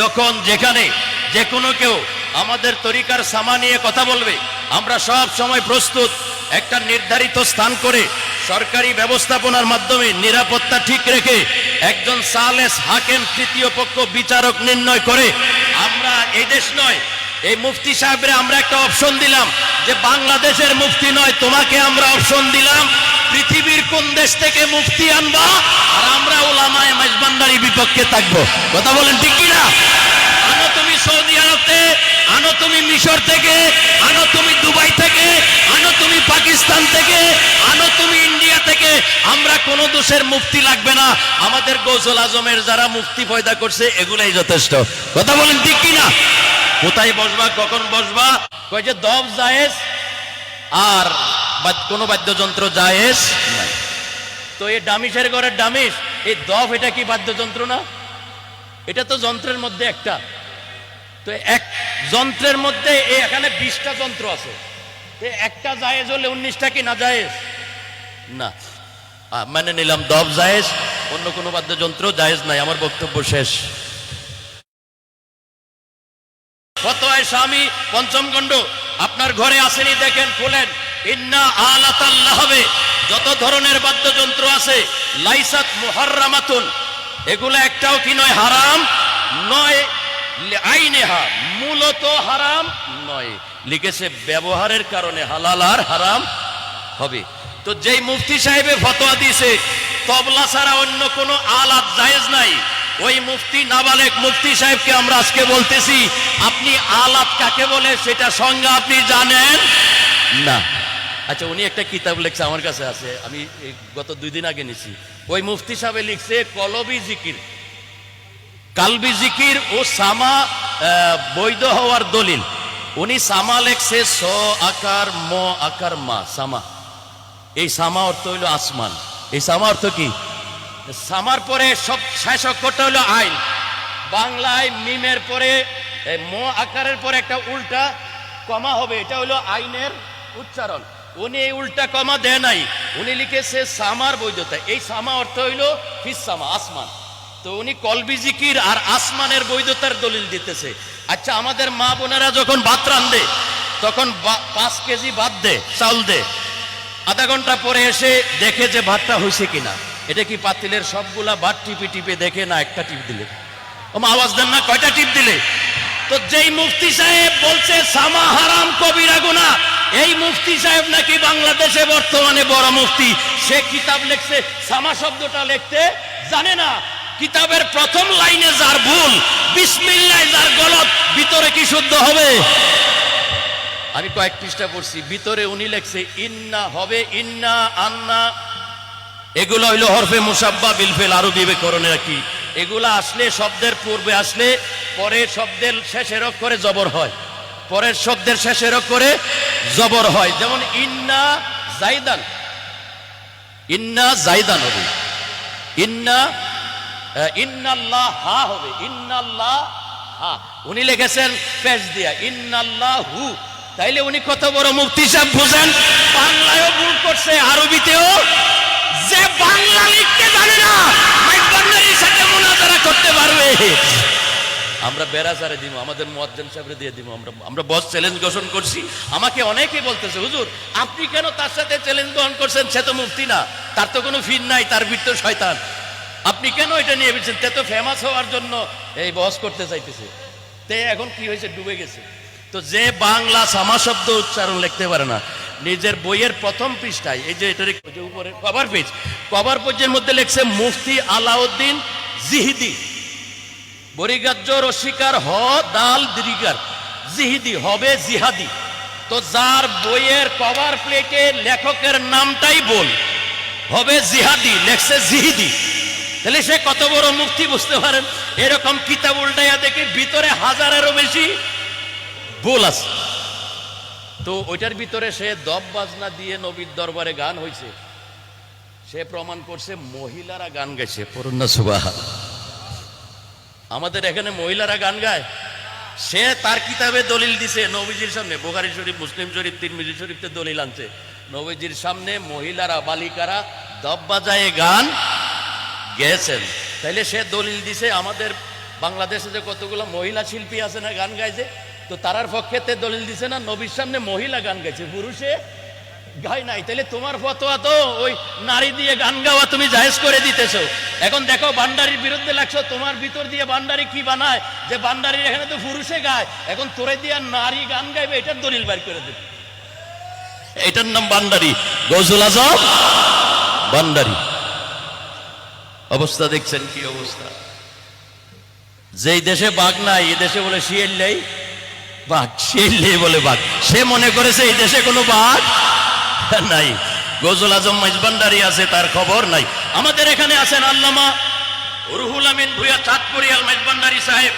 যখন যেখানে যে কোনো কেউ আমাদের তরিকার সামা নিয়ে কথা বলবে, আমরা সব সময় প্রস্তুত একটা নির্ধারিত স্থান করে সরকারি ব্যবস্থাপনার মাধ্যমে নিরাপত্তা ঠিক রেখে একজন সালেস হাকেম তৃতীয় পক্ষ বিচারক নির্ণয় করে। আমরা এই দেশ নয়, এই মুফতি সাহেবরে আমরা একটা অপশন দিলাম যে বাংলাদেশের মুফতি নয়, তোমাকে আমরা অপশন দিলাম, পৃথিবীর কোন দেশ থেকে মুফতি আনবা? আর আমরা ওলামায় বিপক্ষে থাকব। কথা বলেন ঠিক কি না আনো তুমি সৌদি আরব থেকে আনো তুমি মিশর থেকে, আনো তুমি দুবাই থেকে, আনো তুমি পাকিস্তান থেকে, আনো তুমি ইন্ডিয়া থেকে। আমরা কোনো দোষের মুফতি লাগবে না। আমাদের গৌসল আজমের যারা মুফতি পয়দা করছে, এগুলাই যথেষ্ট। কথা বলেন ঠিক কি না কোথায় বসবা, কখন বসবা? কয় যে দব জায়েজ আর কোনো বাদ্যযন্ত্র জায়েজ নাই। তো এই ডামিসের ঘরের ডামিস এই দফ এটা কি বাদ্যযন্ত্র না? এটা তো যন্ত্রের মধ্যে একটা। তো এক যন্ত্রের মধ্যে এখানে বিশটা যন্ত্র আছে। একটা জায়েজ হলে উনিশটা কি না জায়েজ? না। মানে নিলাম, দফ জায়েজ, অন্য কোনো বাদ্যযন্ত্র জায়েজ নাই। আমার বক্তব্য শেষ। ফতোয়ায় স্বামী, পঞ্চম খণ্ড আপনার ঘরে আসেনি দেখেন, খোলেন। ইন্না আলাতাল্লাহ হবে। যত ধরনের বাদ্যযন্ত্র আছে, লাইসাত মুহাররামাতুন, এগুলো একটাও কি নয় হারাম? নয় আইনেহা, মূলত হারাম নয়। লিখেছে, ব্যবহারের কারণে হালাল আর হারাম হবে। তো যেই মুফতি সাহেবে ফতোয়া দিয়েছে, তবলা ছাড়া অন্য কোনো আলাদ জায়েজ নাই। ওই মুফতি নাবালেক মুফতি সাহেবকে আমরা আজকে বলতেছি, আপনি আলাদ কাকে বলে সেটা সংজ্ঞা আপনি জানেন? না। আচ্ছা উনি একটা কিতাব লিখছে, আমার কাছে আছে। আমি গত দুই দিন আগে নিছি। ওই মুফতি সাহেবে লিখছে, কলবি জিকির। কালবি জিকির ও সামা বৈধ হওয়ার দলিল। উনি সামা লেখছে, স আকার, ম আকার, মা। সামা। এই সামা অর্থ হইল আসমান। এই সামা অর্থ কি? সামার পরে সব শেষ অক্ষরটা হলো আইন। বাংলায় মিমের পরে ম আকারের পরে একটা উল্টা কমা হবে, এটা হলো আইনের উচ্চারণ। উনি এই উল্টা কমা দেয় নাই। উনি লিখেছে সামার বৈধতা। এই সামা অর্থ হইল ফিস সামা, আসমান। তো উনি কলবি জিকির আর আসমানের বৈধতার দলিল দিতেছে। আচ্ছা আমাদের মা বোনেরা যখন ভাত রান্ধে, তখন পাঁচ কেজি ভাত দে, চাউল দে। আধা ঘণ্টা পরে এসে দেখে যে ভাতটা হয়েছে কিনা। এটা কি পাতিলের সবগুলা ভাত টিপে টিপে দেখে না একটা টিপ দিলে? আওয়াজ দেন না, কয়টা টিপ দিলে? তো যেই মুফতি সাহেব বলছে, সামা হারাম কবিরা গুনা এই মুফতি সাহেব নাকি বাংলাদেশে বর্তমানে বড় মুফতি? সে কিতাব লিখছে, সামা শব্দটা লিখতে জানে না। কিতাবের প্রথম লাইনে যার ভুল, বিসমিল্লাহ যার গলত, ভিতরে কি শুদ্ধ হবে? আমি কয়েক পৃষ্ঠা পড়ছি, ভিতরে উনি লেখছে, ইন্না হবে, ইন্না আন্না। এগুলো হইল হরফে মুসাব্বা, বিলফেল আরও বিবেকরণে কি। এগুলা আসলে, শব্দের পূর্বে আসলে, পরে শব্দের শেষের করে জবর হয়। পরের শব্দের শেষের করে জবর হয়। যেমন ইন্না জাইদান। ইন্না জাইদান হবে। ইন্না ইন্নাল্লাহ হা হবে। ইন্নাল্লাহ। হা উনি লিখেছেন পেশ দিয়া, ইন্নাল্লাহ। হু তাইলে উনি কত বড় মুফতি সাহেব বুঝেন, বাংলায়ও ভুল করছে, আরবিতেও। যে বাংলা লিখতে জানে না করতে পারবে। আমরা বেড়াচারে দিব আমাদের মুয়াজ্জিন সাহেবরে দিয়ে দিব আমরা আমরা বস চ্যালেঞ্জ ঘোষণ করছি। আমাকে অনেকেই বলতেছে, হুজুর, আপনি কেন তার সাথে চ্যালেঞ্জ গ্রহণ করছেন? সে তো মুফতি না, তার তো কোনো ফির নাই, তার বীর তো শয়তান। আপনি কেন এটা নিয়ে বলছেন তে তো ফেমাস হওয়ার জন্য এই বস করতে চাইতেছে। তে এখন কি হয়েছে? ডুবে গেছে। তো যে বাংলা সামা শব্দ উচ্চারণ লিখতে পারে না, নিজের বইয়ের প্রথম পৃষ্ঠায়, এই যে এটার উপরে কভার পেজ কভার পেজের মধ্যে লিখছে মুফতি আলাউদ্দিন জিহিদি। বরিগাজ্য রসিকার হ, দাল দৃগার জিহিদি হবে জিহাদি। তো যার বইয়ের কভার প্লেটে লেখকের নামটাই বল। হবে জিহাদি, লেখছে জিহিদি। তাহলে সে কত বড় মুক্তি বুঝতে পারেন? এরকম কিতাব উল্টাইয়া দেখি ভিতরে হাজারেরও বেশি ভুল আছে। তো ওইটার ভিতরে সে দব বাজনা দিয়ে নবীর দরবারে গান হয়েছে সে প্রমাণ করছে মহিলারা গান গাইছে পূর্ণ সুবাহ আমাদের এখানে মহিলারা গান গায়। সে তার কিতাবে দলিল দিছে, নবীজির সামনে। বোখারি শরীফ, মুসলিম শরীফ, তিরমিজি শরীফতে দলিল আনছে। নবীজির সামনে মহিলারা, বালিকারা দব বাজায়ে গান গেছেন তাইলে সে দলিল দিছে, আমাদের বাংলাদেশে যে কতগুলো মহিলা শিল্পী আছে না গান গাইছে, তো তারার পক্ষে তে দলিল দিছে না, নবীর সামনে মহিলা গান গাইছে, পুরুষে গাই নাই। তাহলে তোমার ফতোয়া তো ওই নারী দিয়ে গান গাওয়া তুমি জায়েজ করে দিতেছো। এখন দেখো বান্ডারির বিরুদ্ধে লাগছো, তোমার ভিতর দিয়ে বান্ডারি কি বানায়? যে বান্ডারির এখানে তো পুরুষে গায়, এখন তোরে দিয়ে নারী গান গাইবে, এটার দলিল বার করে দেবে। এটার নাম বান্ডারি গৌসুল আজম বান্ডারি অবস্থা দেখছেন কি অবস্থা? যেই দেশে বাঘ নাই এই দেশে বলে শিয়াল্লাই বাঘ শিয়াল্লাই বলে বাঘ। সে মনে করেছে এই দেশে কোনো বাঘ নাই। গজল আজম মাইজবান্ডারি আছে, তার খবর নাই। আমাদের এখানে আছেন আল্লামা রুহুল আমিন ভুইয়া চাঁদপুরি আল মাইজবান্ডারি সাহেব।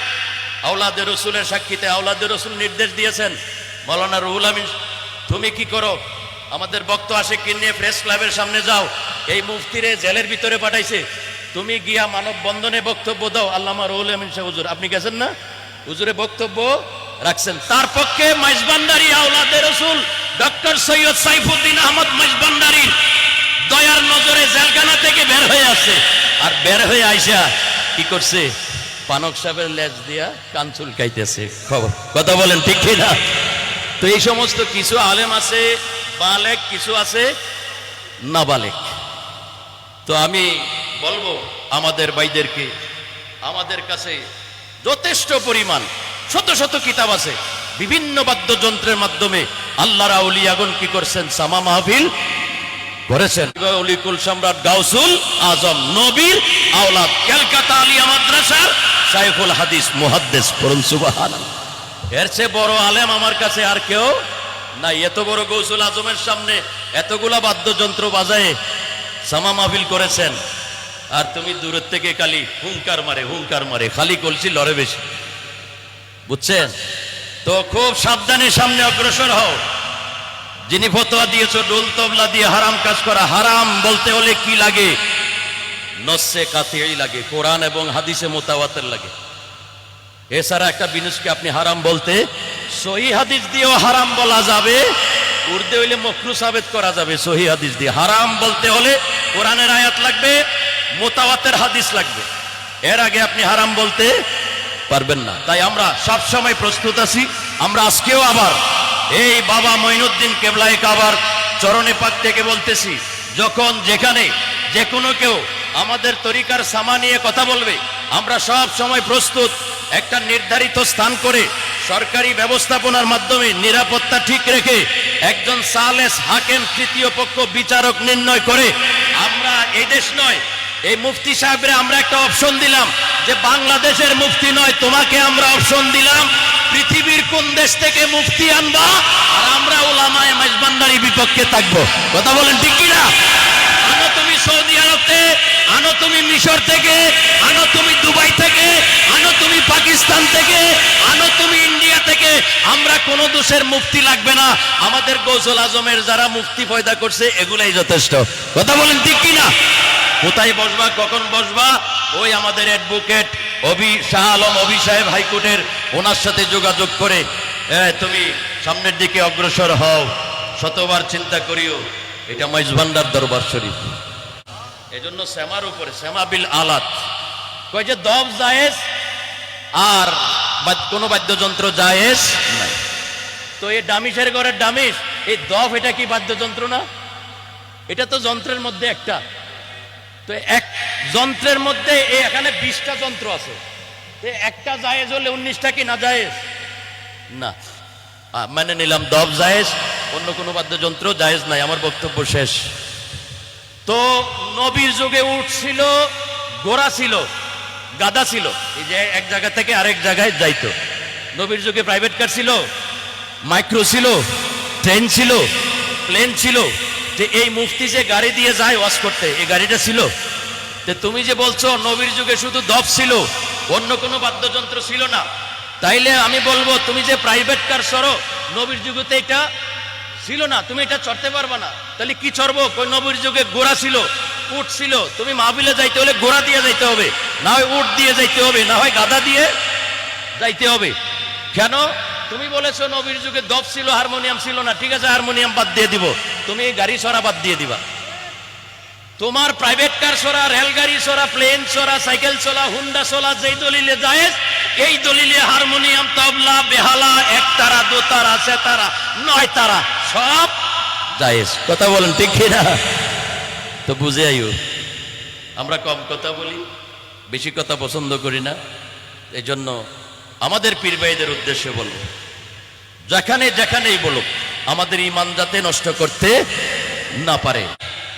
আওলাদের রসুলের সাক্ষীতে আওলাদের রসুল নির্দেশ দিয়েছেন। মৌলানা রুহুল আমিন, তুমি কি করো? আমাদের বক্ত আসে নিয়ে প্রেস ক্লাবের সামনে যাও। এই মুফতিরে জেলের ভিতরে পাঠাইছে। তুমি গিয়া মানব বন্ধনে বক্তব্য দাও। আল্লামা রুহুল আমিন শাহ হুজুর, আপনি গেছেন না? হুজুরে বক্তব্য রাখছেন। তার পক্ষে মাইজবান্ডারি আওলাদে রসুল ডক্টর সৈয়দ সাইফুদ্দিন আহমদ মাইজবান্ডারি দয়ার নজরে জেলখানা থেকে বের হয়ে আসছে। আর বের হয়ে আইসা কি করছে? পানক সাহেবের লেজ দিয়া কান চুলকাইতেছে। খবর। কথা বলেন, ঠিক না তো এই সমস্ত কিছু আলেম আছে, বালেক কিছু আছে, নাবালেক। তো আমি বলব আমাদের ভাইদেরকে, আমাদের কাছে যথেষ্ট পরিমাণ শত শত কিতাব আছে। বিভিন্ন বাদ্যযন্ত্রের মাধ্যমে আল্লাহর আউলিয়াগণ কি করছেন? সামা মাহফিল করেছেন। অলিকুল সম্রাট গাউসুল আজম নবীর আওলাদ ক্যালকাটা আলিয়া মাদ্রাসার সাইফুল হাদিস মুহাদ্দিস পড়ুন, সুবহানাল্লাহ। এর চেয়ে বড় আলেম আমার কাছে আর কেউ নাই। এত বড় গৌসুল আজমের সামনে এতগুলা বাদ্যযন্ত্র বাজায় সামা মাহফিল করেছেন। আর তুমি দূরের থেকে খালি হুঙ্কার মারে হুঙ্কার মারে, খালি কলছি লড়ে বেশি। বুঝছেন? তো খুব সাবধানে সামনে অগ্রসর হও। যিনি ফতোয়া দিয়েছ, ডোল তবলা দিয়ে হারাম কাজ করা, হারাম বলতে হলে কি লাগে? নসে কাতেই লাগে, কোরআন এবং হাদিসে মোতাবাতের লাগে। এছাড়া একটা বিনুষকে আপনি হারাম বলতে, সহি হাদিস দিয়েও হারাম বলা যাবে, উর্দে হইলে মকরু সাবেত করা যাবে সহি হাদিস দিয়ে। হারাম বলতে হলে কোরআনের আয়াত লাগবে মোতাবাতের হাদিস লাগবে। এর আগে আপনি হারাম বলতে পারবেন না। তাই আমরা সব সময় প্রস্তুত আছি। আমরা আজকেও আবার এই বাবা মঈনুদ্দিন কেবলাই কাবার চরণে পাক থেকে বলতেছি, যখন যেখানে যে কোনো কেউ আমাদের তরিকার সামা নিয়ে কথা বলবে, আমরা সব সময় প্রস্তুত একটা নির্ধারিত স্থান করে সরকারি ব্যবস্থাপনার মাধ্যমে নিরাপত্তা ঠিক রেখে একজন সালেস হাকেম তৃতীয় পক্ষ বিচারক নির্ণয় করে, আমরা এই দেশ নয়, এই মুফতি সাহেবরে আমরা একটা অপশন দিলাম। যে বাংলাদেশের মুফতি নয়, তোমাকে আমরা অপশন দিলাম, পৃথিবীর কোন দেশ থেকে মুফতি আনবা, আর আমরা ওলামায় মাইজবান্ডারি বিপক্ষে থাকব। কথা বলেন ঠিক কিনা? আনো তুমি সৌদি আরব থেকে আনো তুমি মিশর থেকে, আনো তুমি দুবাই থেকে, আনো তুমি পাকিস্তান থেকে, আনো তুমি ইন্ডিয়া থেকে। আমরা কোন দেশের মুফতি লাগবে না। আমাদের গৌসল আজমের যারা মুফতি পয়দা করছে, এগুলাই যথেষ্ট। কথা বলেন ঠিক কিনা? কোথায় বসবা, কখন বসবা? ওই আমাদের অ্যাডভোকেট অভি শাহ আলম, অভি সাহেব হাইকোর্টের, ওনার সাথে যোগাযোগ করে তুমি সামনের দিকে অগ্রসর হও, শতবার চিন্তা করিও, এটা মাইজভান্ডার দরবার শরীফ। এজন্য শ্যামার উপরে, শ্যামা বিল আলাত। কয় যে দব জায়েজ, আর কোনো বাদ্যযন্ত্র জায়েজ নাই। তো এই ডামিসের ঘরের ডামিস, এই দফ এটা কি বাদ্যযন্ত্র না? এটা তো যন্ত্রের মধ্যে একটা। তো এক যন্ত্রের মধ্যে এখানে বিশটা যন্ত্র আছে। একটা জায়েজ হলে উনিশটা কি না জায়েজ? না। মানে নিলাম, দব জায়েজ, অন্য কোনো বাদ্যযন্ত্র জায়েজ নাই, আমার বক্তব্য শেষ। তো নবীর যুগে উঠছিল গোড়া ছিল, গাদা ছিল, এই যে এক জায়গা থেকে আরেক জায়গায় যাইতো। নবীর যুগে প্রাইভেট কার ছিল মাইক্রো ছিল ট্রেন ছিল প্লেন ছিল যে এই মুফতি যে গাড়ি দিয়ে যায় ওয়াশ করতে, এই গাড়িটা ছিল। যে তুমি যে বলছো, নবীর যুগে শুধু দফ ছিল, অন্য কোনো বাদ্যযন্ত্র ছিল না। তাইলে আমি বলব, তুমি যে প্রাইভেট কার সরো, নবীর যুগেতে এটা ছিল না, তুমি এটা চড়তে পারবা না। তাহলে কি চড়বো? নবীর যুগে গোড়া ছিল, উট ছিল। তুমি মাহবিলে যাইতে হলে গোড়া দিয়ে যাইতে হবে, না হয় উট দিয়ে যাইতে হবে, না হয় গাদা দিয়ে যাইতে হবে। কেন? তুমি বলেছ নবীর যুগে দপ ছিল, হারমোনিয়াম ছিল না। ঠিক আছে, হারমোনিয়াম বাদ দিয়ে দিব। তুমি গাড়ি সরা বাদ দিয়ে দিবা। তোমার প্রাইভেট কার চড়া রেলগাড়ি চড়া প্লেন চড়া সাইকেল চলা হুন্ডা চলা যেই দলিলে যায় এই দলিলে হারমোনিয়াম, তবলা, বেহালা একতারা দোতারা সেতারা নয় তারা, সব জায়েজ। কথা বলেন ঠিক না তো বুঝে আইও। আমরা কম কথা বলি, বেশি কথা পছন্দ করি না। এই জন্য আমাদের পীর ভাইদের উদ্দেশ্যে বলব যেখানে যেখানেই বলুক আমাদের ইমান যাতে নষ্ট করতে না পারে।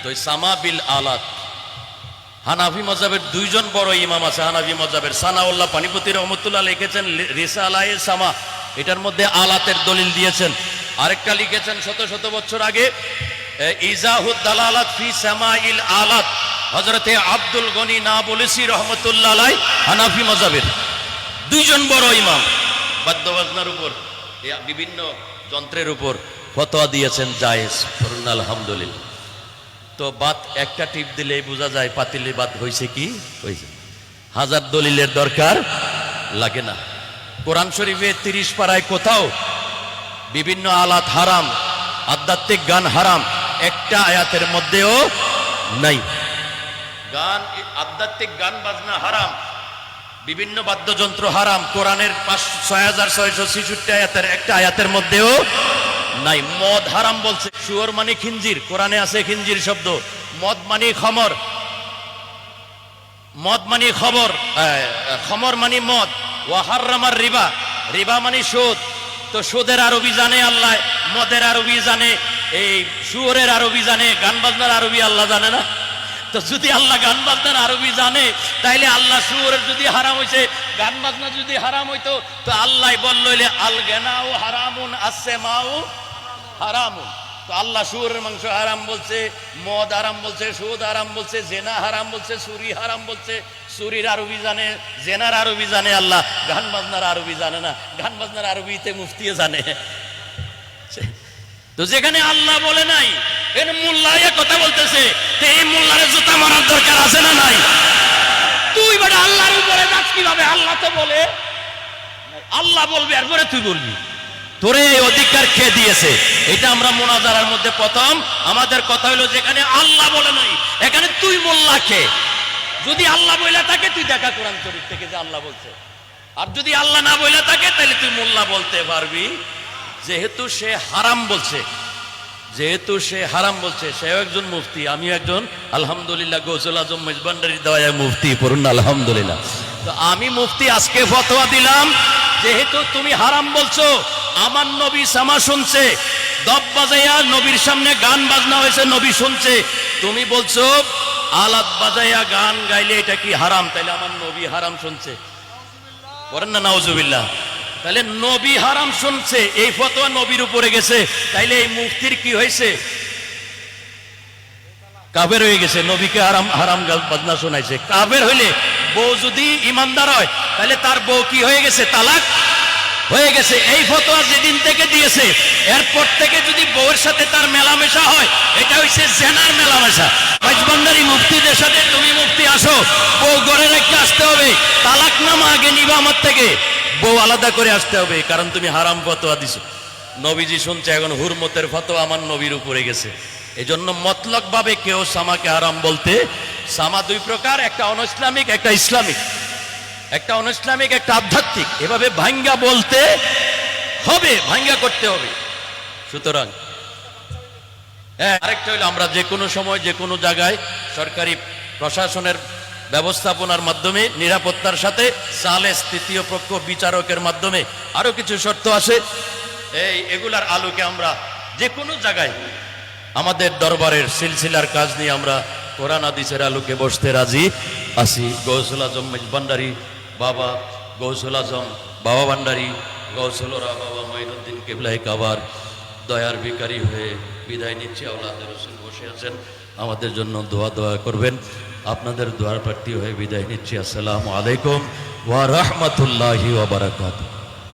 তো সামা বিল আলাত। হানাফি মজাবের দুইজন বড় ইমাম আছে হানাফি মজাবের। সানাউল্লাহ পানিপতি রহমতুল্লাহ লিখেছেন রিসা আলাহ সামা। এটার মধ্যে আলাতের দলিল দিয়েছেন। আরেকটা লিখেছেন শত শত বছর আগে এ, ইজাহুদ দালালাত ফি সামাইল আলাত। হজরতে আব্দুল গনি না বলেছি রহমতুল্লাহ হানাফি মজাবের। দুইজন বড় ইমাম। বাদ্যবাজনার উপর বিভিন্ন যন্ত্রের উপর ফতোয়া দিয়েছেন জায়েজ। করুন আলহামদুলিল্লাহ। তো বাত একটা টিপ দিলেই বোঝা যায় পাতিলে বাত হয়েছে কি? হয়েছে হাজার দলিলের দরকার লাগে না। কোরআন শরীফে তিরিশ পাড়ায় কোথাও বিভিন্ন আলাত হারাম আধ্যাত্মিক গান হারাম একটা আয়াতের মধ্যেও নাই। গান আধ্যাত্মিক গান বাজনা হারাম। বিভিন্ন বাদ্যযন্ত্র হারাম। কোরআনের আয়াতের একটা আয়াতের মধ্যেও নাই। মদ হারাম বলছে। মানে খিঞ্জির। কোরআনে আছে খিঞ্জির শব্দ। মদ মানে খমর। মদ মানে খবর। খমর মানে মদ। রিবা। রিবা মানে সুদ। তো সুদের আরবি জানে আল্লাহ, মদের আরবি জানে, এই সুয়রের আরবি জানে, গান বাজনার আরবি আল্লাহ জানে না? তো যদি আল্লাহ গান বাজনার আরবি জানে, তাইলে আল্লাহ সুরের যদি হারাম হইছে, গান বাজনা যদি হারাম হইতো, তো আল্লাহ বলল আল গেনাও হারামুন আসে মাও হারামুন। তো আল্লাহ সুরের মাংস হারাম বলছে, মদ হারাম বলছে, সুদ হারাম বলছে, জেনা হারাম বলছে সুরি হারাম বলছে। সুরির আরবি জানে, জেনার আরবি জানে আল্লাহ। গান বাজনার আরবি জানে না। গান বাজনার আরবিতে মুফতিয়ে জানে। তো যেখানে আল্লাহ বলে নাই, এর মোল্লা এ কথা বলতেছে এই মোল্লারে জুতা মারার দরকার আছে না নাই? তুই বেটা আল্লাহর উপরে যাস কীভাবে? আল্লাহ তো বলে আল্লাহ বলবে, এরপরে তুই বলবি। তোরে অধিকার কে দিয়েছে? এটা আমরা মোনাজারার মধ্যে প্রথম। আমাদের কথা হলো যেখানে আল্লাহ বলে নাই, এখানে তুই মোল্লা কে? যদি আল্লাহ বইলা থাকে, তুই দেখা কোরআন শরীফ থেকে যে আল্লাহ বলছে। আর যদি আল্লাহ না বইলা থাকে, তাহলে তুই মোল্লা বলতে পারবি। যেহেতু সে হারাম বলছে, যেহেতু সে হারাম বলছে, সেও একজন মুফতি, আমিও একজন, আলহামদুলিল্লাহ গৌসুল আজম মেজবান্ডারি দেওয়া মুফতি, পড়ুন আলহামদুলিল্লাহ। তো আমি মুফতি আজকে ফতোয়া দিলাম, যেহেতু তুমি হারাম বলছো, আমার নবী সামা শুনছে, দব বাজাইয়া নবীর সামনে গান বাজনা হয়েছে, নবী শুনছে, তুমি বলছো, আলাদ বাজাইয়া গান গাইলে এটা কি হারাম? তাইলে আমার নবী হারাম শুনছে। বলেন না, নাউজুবিল্লাহ। তাহলে নবী হারাম শুনছে, এই ফতোয়া নবীর উপরে গেছে। তাইলে এই মুক্তির কি হয়েছে? কাবের হয়ে গেছে, নবীকে হারাম হারাম বাজনা শোনাইছে। কাবের হইলে বউ যদি ইমানদার হয়, তাহলে তার বউ কি হয়ে গেছে? তালাক হয়ে গেছে। এই ফতোয়া যেদিন থেকে দিয়েছে, এরপর থেকে যদি বউয়ের সাথে তার মেলামেশা হয়, এটা হইছে জেনার মেলামেশা। মাইজবান্ডারি মুফতিদের সাথে তুমি মুফতি আসো, বউ গড়ে রেখে আসতে হবে। তালাক নামা আগে নিবা আমার থেকে। বউ আলাদা করে আসতে হবে, কারণ তুমি হারাম ফতোয়া দিছো। নবীজি শুনছে এখন, হুরমতের ফতোয়া আমার নবীর উপরে গেছে। এই জন্য মতলক ভাবে কেউ সামাকে হারাম বলতে, সামা দুই প্রকার, একটা অন ইসলামিক একটা ইসলামিক। একটা অনইসলামিক একটা আধ্যাত্মিক। এভাবে ভাঙ্গা বলতে হবে, ভাঙ্গা করতে হবে। সুতরাং হ্যাঁ আরেকটা হলো আমরা যে কোনো সময় যে কোনো জায়গায় সরকারি প্রশাসনের ব্যবস্থাপনার মাধ্যমে, নিরাপত্তার সাথে, সালেস তৃতীয় পক্ষ বিচারকের মাধ্যমে। আরও কিছু শর্ত আছে। এই এগুলার আলোকে আমরা যে কোনো জায়গায় আমাদের দরবারের সিলসিলার কাজ নিয়ে আমরা কোরআন হাদিসের আলোকে বসতে রাজি আছি। গৌসুল আজম ভান্ডারি বাবা, গৌসুল আজম বাবা ভান্ডারি গৌসুলরা বাবা মঈনুদ্দিন কেবলাই কাবার দয়ার ভিকারি হয়ে বিদায় নিচ্ছে। আল্লাহ রসুল বসে আছেন। আমাদের জন্য দোয়া দোয়া করবেন। আপনাদের দোয়ার প্রার্থী হয়ে বিদায় নিচ্ছি আসসালামু আলাইকুম ওয়া রাহমাতুল্লাহি ওয়া বারাকাতুহু